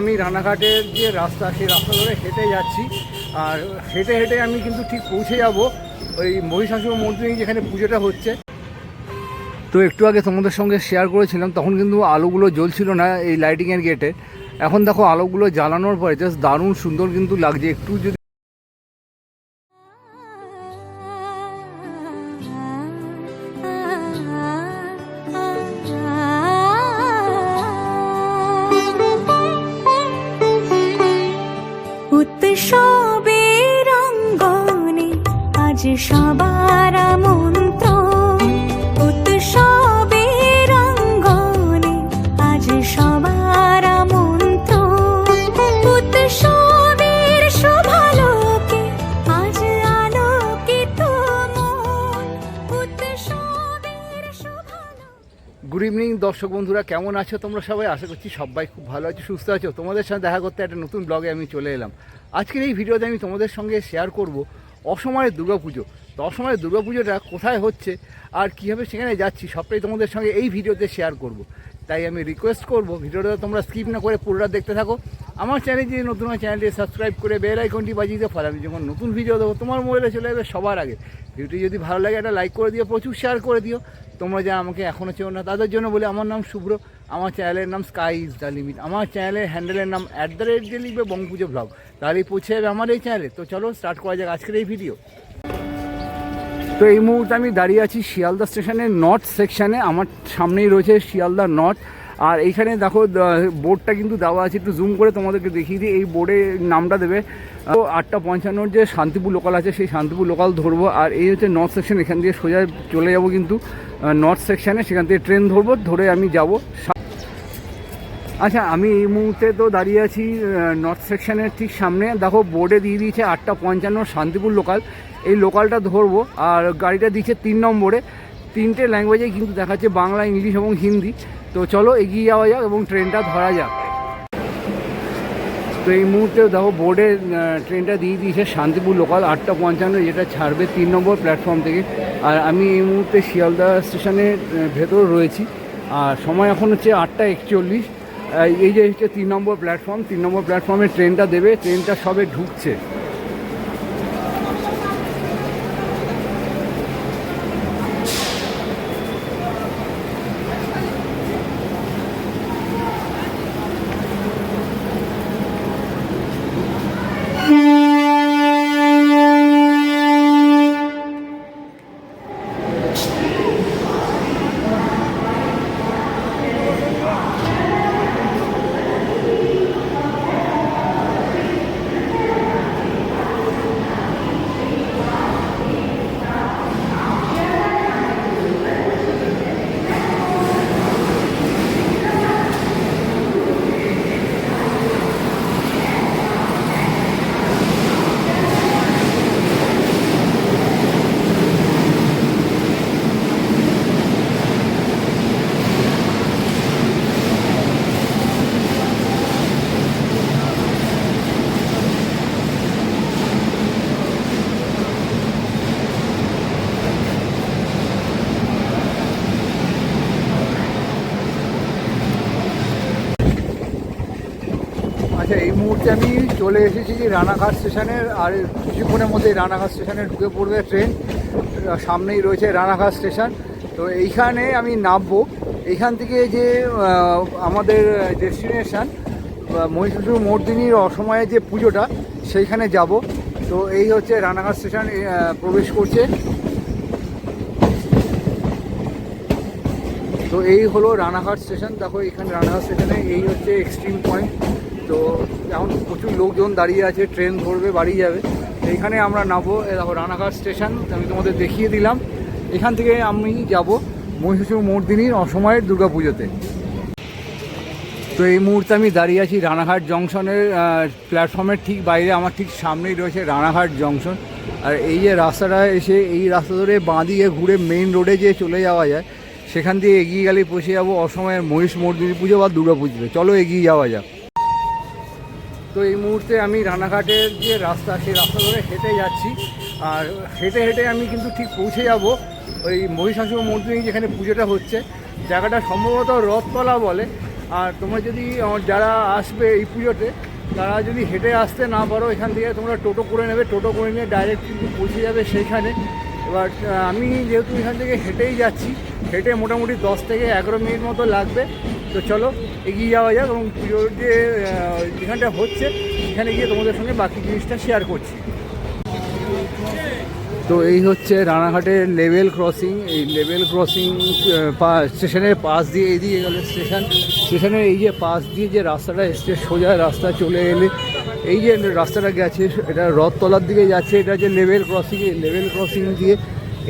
আমি রানাঘাটের যে রাস্তা, সেই রাস্তা ধরে হেঁটে যাচ্ছি। আর হেঁটে হেঁটে আমি কিন্তু ঠিক পৌঁছে যাব ওই মহিষাসুর মন্দিরে যেখানে পুজোটা হচ্ছে। তো একটু আগে তোমাদের সঙ্গে শেয়ার করেছিলাম, তখন কিন্তু আলোগুলো জ্বলছিল না এই লাইটিংয়ের গেটে এখন দেখো আলোগুলো জ্বালানোর পরে জাস্ট দারুণ সুন্দর কিন্তু লাগছে। একটু যদি গুড ইভিনিং দর্শক বন্ধুরা, কেমন আছো তোমরা সবাই? আশা করছি সবাই খুব ভালো আছো, সুস্থ আছো। তোমাদের সাথে দেখা করতে একটা নতুন ব্লগে আমি চলে এলাম। আজকের এই ভিডিওতে আমি তোমাদের সঙ্গে শেয়ার করব অসময়ের দুর্গাপুজো। তো অসময়ের দুর্গাপুজোটা কোথায় হচ্ছে আর কীভাবে সেখানে যাচ্ছি সবটাই তোমাদের সঙ্গে এই ভিডিওতে শেয়ার করব। তাই আমি রিকোয়েস্ট করব, ভিডিওটা তোমরা স্কিপ না করে পুরোটা দেখতে থাকো। আমার চ্যানেল যদি নতুন হয় চ্যানেলটি সাবস্ক্রাইব করে বেল আইকনটি বাজিয়ে দিতে ফলে আমি যখন নতুন ভিডিও দেবো, তোমার মোবাইলে চলে যাবে সবার আগে। ভিডিওটি যদি ভালো লাগে, একটা লাইক করে দিও, প্রচুর শেয়ার করে দিও। তোমরা যা আমাকে এখনও চেও না, তাদের জন্য বলে আমার নাম শুভ্র, আমার চ্যানেলের নাম স্কাই ইজ দ্য লিমিট আমার চ্যানেলের হ্যান্ডেলের নাম অ্যাট দ্য রেট দিয়ে লিখবে বঙ্গপুজো ব্লগ তাহলেই পৌঁছে যাবে আমার এই চ্যানেলে তো চলো স্টার্ট করা যাক আজকের এই ভিডিও তো এই মুহূর্তে আমি দাঁড়িয়ে আছি শিয়ালদা স্টেশনের নর্থ সেকশানে আমার সামনেই রয়েছে শিয়ালদা নর্থ আর এইখানে দেখো বোর্ডটা কিন্তু দেওয়া আছে। একটু জুম করে তোমাদেরকে দেখিয়ে দিই। এই বোর্ডে নামটা দেবে তো আটটা পঞ্চান্নর যে শান্তিপুর লোকাল আছে, সেই শান্তিপুর লোকাল ধরবো। আর এই হচ্ছে নর্থ সেকশন এখান দিয়ে সোজা চলে যাব কিন্তু নর্থ সেকশানে সেখান থেকে ট্রেন ধরবো, ধরে আমি যাব। আচ্ছা আমি এই মুহূর্তে তো দাঁড়িয়ে আছি নর্থ সেকশানের ঠিক সামনে। দেখো বোর্ডে দিয়ে দিয়েছে আটটা পঞ্চান্ন শান্তিপুর লোকাল এই লোকালটা ধরবো, আর গাড়িটা দিচ্ছে তিন নম্বরে। তিনটে ল্যাঙ্গুয়েজে কিন্তু দেখাচ্ছে বাংলা, ইংলিশ এবং হিন্দি। তো চলো, এগিয়ে যাওয়া যাক এবং ট্রেনটা ধরা যাক। তো এই মুহূর্তে দেখো বোর্ডে ট্রেনটা দিয়ে দিয়েছে শান্তিপুর লোকাল আটটা পঞ্চান্ন, যেটা ছাড়বে তিন নম্বর প্ল্যাটফর্ম থেকে। আর আমি এই মুহূর্তে শিয়ালদা স্টেশনের ভেতর রয়েছি। আর সময় এখন হচ্ছে আটটা একচল্লিশ। এই যে হচ্ছে তিন নম্বর প্ল্যাটফর্ম তিন নম্বর প্ল্যাটফর্মে ট্রেনটা দেবে ট্রেনটা সবে ঢুকছে। আচ্ছা এই মুহূর্তে আমি চলে এসেছি যে রানাঘাট স্টেশনের, আর কিছুক্ষণের মধ্যে রানাঘাট স্টেশনে ঢুকে পড়বে ট্রেন। সামনেই রয়েছে রানাঘাট স্টেশন। তো এইখানে আমি নামবো। এইখান থেকে যে আমাদের ডেস্টিনেশন মহিষাসুর মর্দিনীর অসময়ে যে পুজোটা, সেইখানে যাব। তো এই হচ্ছে রানাঘাট স্টেশন প্রবেশ করছে। তো এই হলো রানাঘাট স্টেশন। দেখো, এখানে রানাঘাট স্টেশনে এই হচ্ছে এক্সট্রিম পয়েন্ট তো এখন প্রচুর লোকজন দাঁড়িয়ে আছে, ট্রেন ধরবে, বাড়ি যাবে। তো এখানে আমরা নামবো দেখো রানাঘাট স্টেশন আমি তোমাদের দেখিয়ে দিলাম। এখান থেকে আমি যাব মহিষাসুর মর্দিনীর অসময়ের দুর্গা পুজোতে তো এই মুহূর্তে আমি দাঁড়িয়ে আছি রানাঘাট জংশনের প্ল্যাটফর্মের ঠিক বাইরে, আমার ঠিক সামনেই রয়েছে রানাঘাট জংশন। আর এই যে রাস্তাটা এসে, এই রাস্তা ধরে বাঁ দিয়ে ঘুরে মেইন রোডে যে চলে যাওয়া যায়, সেখান দিয়ে এগিয়ে গেলে পৌঁছে যাব অসময়ের মহিষ মর্দিনী পুজো বা দুর্গা পুজোতে চলো এগিয়ে যাওয়া যাক। তো এই মুহূর্তে আমি রানাঘাটের যে রাস্তা, সেই রাস্তা ধরে হেঁটে যাচ্ছি। আর হেঁটে হেঁটে আমি কিন্তু ঠিক পৌঁছে যাব ওই মহিষাসুর মন্দিরে যেখানে পুজোটা হচ্ছে। জায়গাটা সম্ভবত রথতলা বলে। আর তোমরা যদি যারা আসবে এই পুজোতে, তারা যদি হেঁটে আসতে না পারো, এখান থেকে তোমরা টোটো করে নেবে। টোটো করে নিয়ে ডাইরেক্ট কিন্তু পৌঁছে যাবে সেইখানে। এবার আমি যেহেতু এখান থেকে হেঁটেই যাচ্ছি, হেঁটে মোটামুটি দশ থেকে এগারো মিনিট মতো লাগবে। তো চলো এগিয়ে যাওয়া যাক এবং পুজোর যে যেখানটা হচ্ছে, সেখানে গিয়ে তোমাদের সঙ্গে বাকি জিনিসটা শেয়ার করছি। তো এই হচ্ছে রানাঘাটের লেভেল ক্রসিং এই লেভেল ক্রসিং স্টেশনের পাশ দিয়ে এদিকে গেলে স্টেশন। স্টেশনের এই যে পাশ দিয়ে যে রাস্তাটা এসছে, সোজা রাস্তা চলে এলে, এই যে রাস্তাটা গেছে, এটা রথতলার দিকে যাচ্ছে, এটা যে লেভেল ক্রসিং এই লেভেল ক্রসিং দিয়ে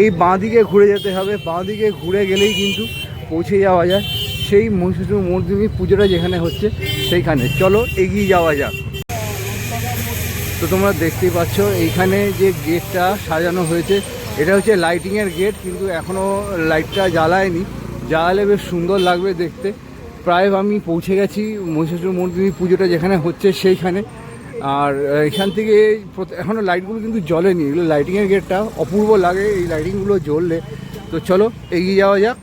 এই বাঁ দিকে ঘুরে যেতে হবে। বাঁ দিকে ঘুরে গেলেই কিন্তু পৌঁছে যাওয়া যায়। সেই মহিষাসুর মর্দিনী পুজোটা যেখানে হচ্ছে, সেইখানে। চলো, এগিয়ে যাওয়া যাক। তো তোমরা দেখতেই পাচ্ছ, এইখানে যে গেটটা সাজানো হয়েছে, এটা হচ্ছে লাইটিংয়ের গেট, কিন্তু এখনও লাইটটা জ্বালায়নি। জ্বালালে বেশ সুন্দর লাগবে দেখতে। প্রায় আমি পৌঁছে গেছি মহিষাসুর মর্দিনী পুজোটা যেখানে হচ্ছে সেইখানে। আর এখান থেকে এখনও লাইটগুলো কিন্তু জ্বলেনি। এগুলো লাইটিংয়ের গেটটা অপূর্ব লাগে এই লাইটিংগুলো জ্বললে। তো চলো, এগিয়ে যাওয়া যাক।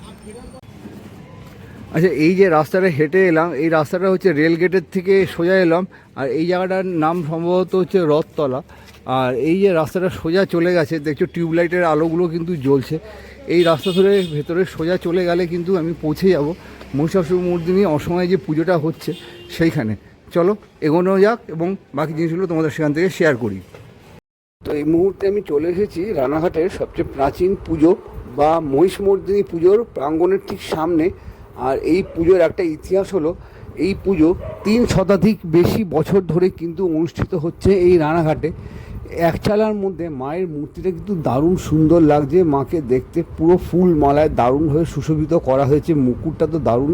আচ্ছা এই যে রাস্তাটা হেঁটে এলাম, এই রাস্তাটা হচ্ছে রেল গেটের থেকে সোজা এলাম, আর এই জায়গাটার নাম সম্ভবত হচ্ছে রথতলা। আর এই যে রাস্তাটা সোজা চলে গেছে, দেখছ টিউবলাইটের আলোগুলো কিন্তু জ্বলছে। এই রাস্তা ধরে ভেতরে সোজা চলে গেলে কিন্তু আমি পৌঁছে যাব। মহিষাসুর মর্দিনী অসময়ে যে পুজোটা হচ্ছে, সেইখানে। চলো, এগোনো যাক এবং বাকি জিনিসগুলো তোমাদের সেখান থেকে শেয়ার করি। তো এই মুহূর্তে আমি চলে এসেছি রানাঘাটের সবচেয়ে প্রাচীন পুজো বা মহিষমর্দিনী পুজোর প্রাঙ্গণের ঠিক সামনে। আর এই পুজোর একটা ইতিহাস হলো, এই পুজো তিন শতাধিক বেশি বছর ধরে কিন্তু অনুষ্ঠিত হচ্ছে এই রানাঘাটে। এক চালার মধ্যে মায়ের মূর্তিটা কিন্তু দারুণ সুন্দর লাগছে, মাকে দেখতে পুরো ফুল মালায় দারুণভাবে সুশোভিত করা হয়েছে, মুকুটটা তো দারুণ।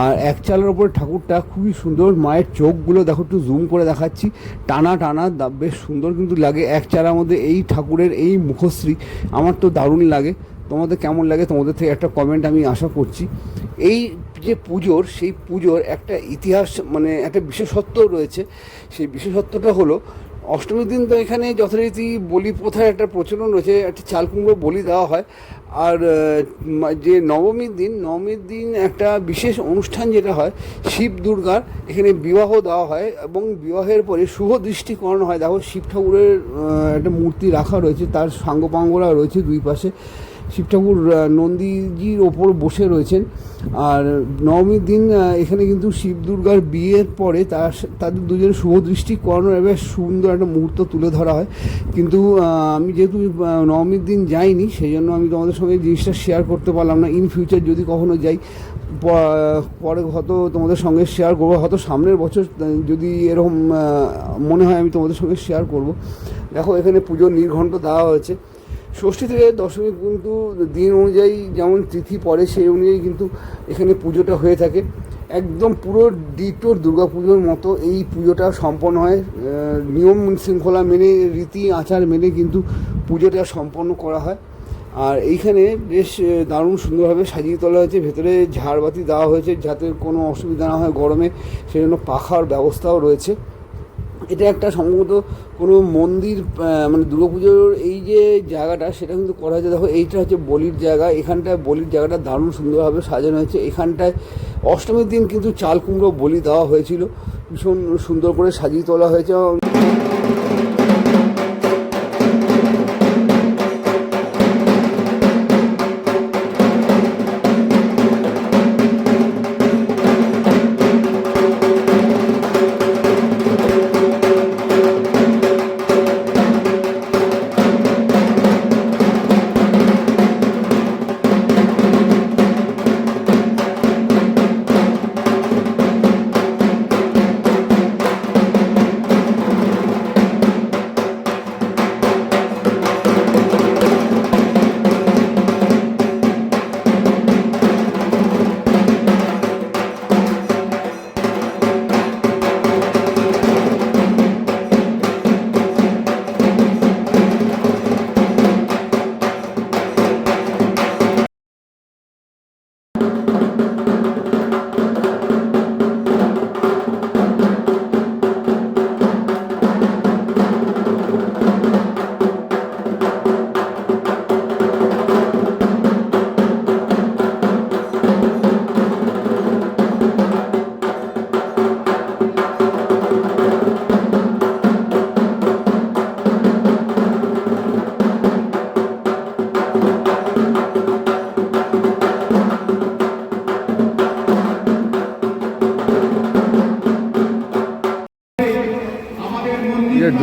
আর একচালার ওপরে ঠাকুরটা খুবই সুন্দর, মায়ের চোখগুলো দেখো একটু জুম করে দেখাচ্ছি, টানা টানা বেশ সুন্দর কিন্তু লাগে। এক চালার মধ্যে এই ঠাকুরের এই মুখশ্রী আমার তো দারুণ লাগে। তোমাদের কেমন লাগে তোমাদের থেকে একটা কমেন্ট আমি আশা করছি। এই যে পুজোর, সেই পুজোর একটা ইতিহাস মানে একটা বিশেষত্ব রয়েছে। সেই বিশেষত্বটা হলো, অষ্টমীর দিন তো এখানে যথারীতি বলি প্রথার একটা প্রচলন রয়েছে, একটা চাল কুমড়ো বলি দেওয়া হয়। আর যে নবমীর দিন নবমীর দিন একটা বিশেষ অনুষ্ঠান যেটা হয়, শিব দুর্গার, এখানে বিবাহ দেওয়া হয় এবং বিবাহের পরে শুভ দৃষ্টি করানো হয়। দেখো, শিব ঠাকুরের একটা মূর্তি রাখা রয়েছে, তার সাঙ্গপাঙ্গরা রয়েছে দুই পাশে। শিব ঠাকুর নন্দীজির ওপর বসে রয়েছেন। আর নবমীর দিন এখানে কিন্তু শিব দুর্গার বিয়ের পরে তার তাদের দুজনের শুভ দৃষ্টি করানোর বেশ সুন্দর একটা মুহূর্ত তুলে ধরা হয়। কিন্তু আমি যেহেতু নবমীর দিন যাইনি সেই জন্য আমি তোমাদের সঙ্গে জিনিসটা শেয়ার করতে পারলাম না। ইন ফিউচার যদি কখনো যাই পরে হয়তো তোমাদের সঙ্গে শেয়ার করব। হয়তো সামনের বছর যদি এরকম মনে হয় আমি তোমাদের সঙ্গে শেয়ার করব। দেখো, এখানে পুজোর নির্ঘণ্ট দেওয়া হয়েছে। ষষ্ঠী থেকে দশমী কিন্তু দিন অনুযায়ী যেমন তিথি পড়ে সেই অনুযায়ী কিন্তু এখানে পুজোটা হয়ে থাকে। একদম পুরো ডিটোর দুর্গা পুজোর মতো এই পুজোটা সম্পন্ন হয়। নিয়ম শৃঙ্খলা মেনে, রীতি, আচার মেনে কিন্তু পুজোটা সম্পন্ন করা হয়। আর এইখানে বেশ দারুণ সুন্দরভাবে সাজিয়ে তোলা হয়েছে। ভেতরে ঝাড়বাতি দেওয়া হয়েছে যাতে কোনো অসুবিধা না হয় গরমে। সেই জন্য পাখার ব্যবস্থাও রয়েছে। এটা একটা সম্ভবত কোনো মন্দির মানে দুর্গাপুজোর এই যে জায়গাটা, সেটা কিন্তু করা হয়েছে। দেখো, এইটা হচ্ছে বলির জায়গা। এখানটায় বলির জায়গাটা দারুণ সুন্দরভাবে সাজানো হয়েছে। এখানটায় অষ্টমীর দিন কিন্তু চাল কুমড়ো বলি দেওয়া হয়েছিল। ভীষণ সুন্দর করে সাজিয়ে তোলা হয়েছে।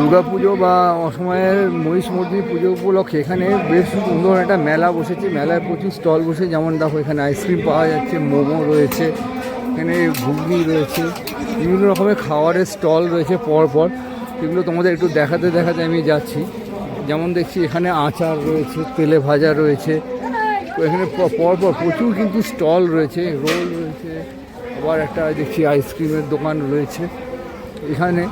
পুজো বা অসময়ের মহিষ মর্দিনী পুজো উপলক্ষে এখানে বেশ সুন্দর একটা মেলা বসেছে। মেলায় প্রচুর স্টল বসে, যেমন দেখো এখানে আইসক্রিম পাওয়া যাচ্ছে, মোমো রয়েছে, এখানে ঘুগনি রয়েছে, বিভিন্ন রকমের খাবারের স্টল রয়েছে পরপর পর। এগুলো তোমাদের একটু দেখাতে দেখাতে আমি যাচ্ছি। যেমন দেখছি এখানে আচার রয়েছে, তেলে ভাজা রয়েছে। এখানে প- পর পর প্রচুর কিন্তু স্টল রয়েছে, রোল রয়েছে। আবার একটা দেখছি আইসক্রিমের দোকান রয়েছে। এখানে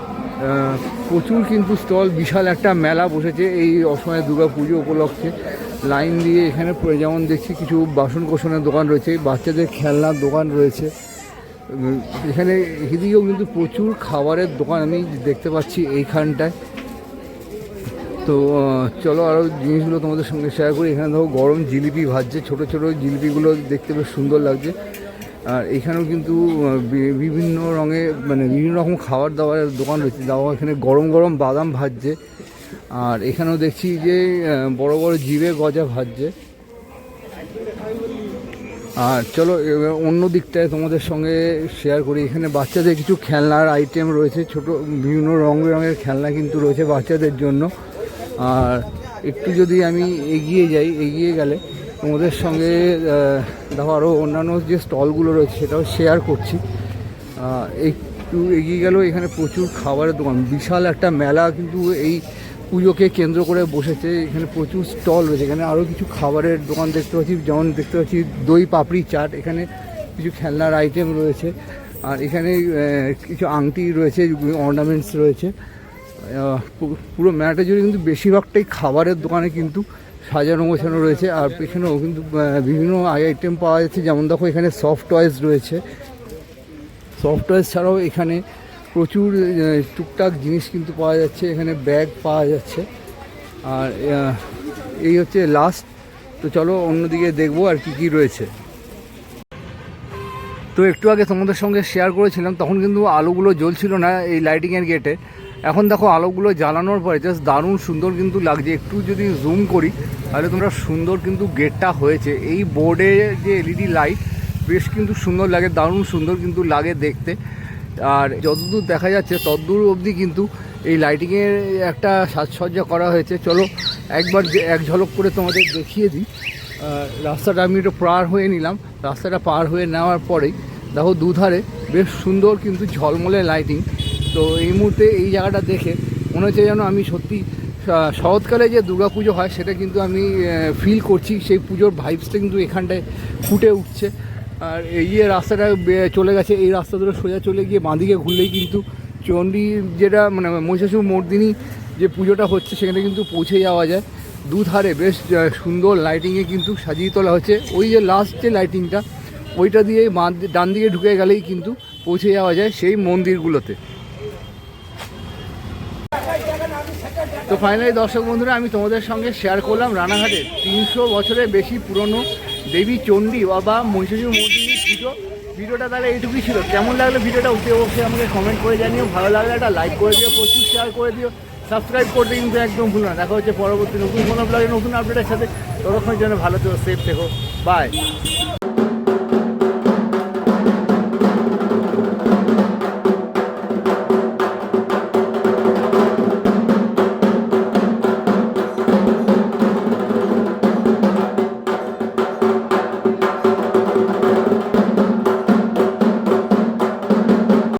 প্রচুর কিন্তু স্টল, বিশাল একটা মেলা বসেছে এই অসময়ে দুর্গা পুজো উপলক্ষে। লাইন দিয়ে এখানে যেমন দেখছি কিছু বাসন কোসনের দোকান রয়েছে, বাচ্চাদের খেলনার দোকান রয়েছে। এখানে এদিকেও কিন্তু প্রচুর খাবারের দোকান, আমি দেখতে পাচ্ছি এইখানটায়। তো চলো আরও জিনিসগুলো তোমাদের সঙ্গে শেয়ার করি। এখানে দেখো গরম জিলিপি ভাজছে, ছোট ছোট জিলিপিগুলো দেখতে বেশ সুন্দর লাগছে। আর এখানেও কিন্তু বিভিন্ন রঙে মানে বিভিন্ন রকম খাবার দাবারের দোকান রয়েছে। দাও এখানে গরম গরম বাদাম ভাজছে। আর এখানেও দেখছি যে বড় বড় জিভে গজা ভাজছে। আর চলো অন্য দিকটায় তোমাদের সঙ্গে শেয়ার করি। এখানে বাচ্চাদের কিছু খেলনার আইটেম রয়েছে। ছোট, বিভিন্ন রং বেরঙের খেলনা কিন্তু রয়েছে বাচ্চাদের জন্য। আর একটু যদি আমি এগিয়ে যাই, এগিয়ে গেলে তোমাদের সঙ্গে দেখো আরও অন্যান্য যে স্টলগুলো রয়েছে সেটাও শেয়ার করছি। একটু এগিয়ে গেলেও এখানে প্রচুর খাবারের দোকান। বিশাল একটা মেলা কিন্তু এই পুজোকে কেন্দ্র করে বসেছে। এখানে প্রচুর স্টল রয়েছে। এখানে আরও কিছু খাবারের দোকান দেখতে পাচ্ছি। যেমন দেখতে পাচ্ছি দই পাপড়ি চাট। এখানে কিছু খেলনার আইটেম রয়েছে। আর এখানে কিছু আংটি রয়েছে অর্নামেন্টস রয়েছে। পুরো মেলাটা জুড়ে কিন্তু বেশিরভাগটাই খাবারের দোকানে কিন্তু সাজানো গোছানো রয়েছে আর এখানেও কিন্তু বিভিন্ন আইটেম পাওয়া যাচ্ছে। যেমন দেখো এখানে সফট টয়েস রয়েছে। সফট টয়েস ছাড়াও এখানে প্রচুর টুকটাক জিনিস কিন্তু পাওয়া যাচ্ছে। এখানে ব্যাগ পাওয়া যাচ্ছে। আর এই হচ্ছে লাস্ট তো চলো অন্যদিকে দেখব আর কি কি রয়েছে। তো একটু আগে তোমাদের সঙ্গে শেয়ার করেছিলাম, তখন কিন্তু আলোগুলো জ্বলছিল না এই লাইটিংয়ের গেটে এখন দেখো আলোগুলো জ্বালানোর পরে জাস্ট দারুণ সুন্দর কিন্তু লাগছে। একটু যদি জুম করি, তাহলে তোমরা সুন্দর কিন্তু গেটটা হয়েছে। এই বোর্ডে যে এলইডি লাইট বেশ কিন্তু সুন্দর লাগে, দারুণ সুন্দর কিন্তু লাগে দেখতে। আর যতদূর দেখা যাচ্ছে, ততদূর অবধি কিন্তু এই লাইটিংয়ের একটা সাজসজ্জা করা হয়েছে। চলো একবার এক ঝলক করে তোমাদের দেখিয়ে দিই। রাস্তাটা আমি একটু পার হয়ে নিলাম। রাস্তাটা পার হয়ে নেওয়ার পরেই দেখো দুধারে বেশ সুন্দর কিন্তু ঝলমলে লাইটিং তো এই মুহূর্তে এই জায়গাটা দেখে মনে হচ্ছে যেন আমি সত্যি শরৎকালে যে দুর্গা পুজো হয় সেটা কিন্তু আমি ফিল করছি। সেই পুজোর ভাইবসটা কিন্তু এখানটায় ফুটে উঠছে। আর এই যে রাস্তাটা চলে গেছে, এই রাস্তা ধরে সোজা চলে গিয়ে বাঁদিকে ঘুরলেই কিন্তু চণ্ডী যেটা মানে মহিষাসুর মর্দিনী যে পুজোটা হচ্ছে, সেখানে কিন্তু পৌঁছে যাওয়া যায়। দুধারে বেশ সুন্দর লাইটিংয়ে কিন্তু সাজিয়ে তোলা হচ্ছে। ওই যে লাস্ট যে লাইটিংটা ওইটা দিয়ে ডান দিকে ঢুকে গেলেই কিন্তু পৌঁছে যাওয়া যায় সেই মন্দিরগুলোতে। তো ফাইনালি দর্শক বন্ধুরা, আমি তোমাদের সঙ্গে শেয়ার করলাম রানাঘাটের তিনশো বছরের বেশি পুরনো দেবী চণ্ডী বা মহিষাসুর মর্দিনী পুজো। ভিডিওটা তাহলে এইটুকুই ছিল। কেমন লাগল ভিডিওটা উঠে অবশ্যই আমাকে কমেন্ট করে জানিও। ভালো লাগলে একটা লাইক করে দিও, প্রচুর শেয়ার করে দিও। সাবস্ক্রাইব করতে কিন্তু একদম ভুল না। দেখা হচ্ছে পরবর্তী নতুন কোনো ব্লগে নতুন আপডেটের সাথে। ততক্ষণের জন্য ভালো থেকো সেফ থেকো। বাই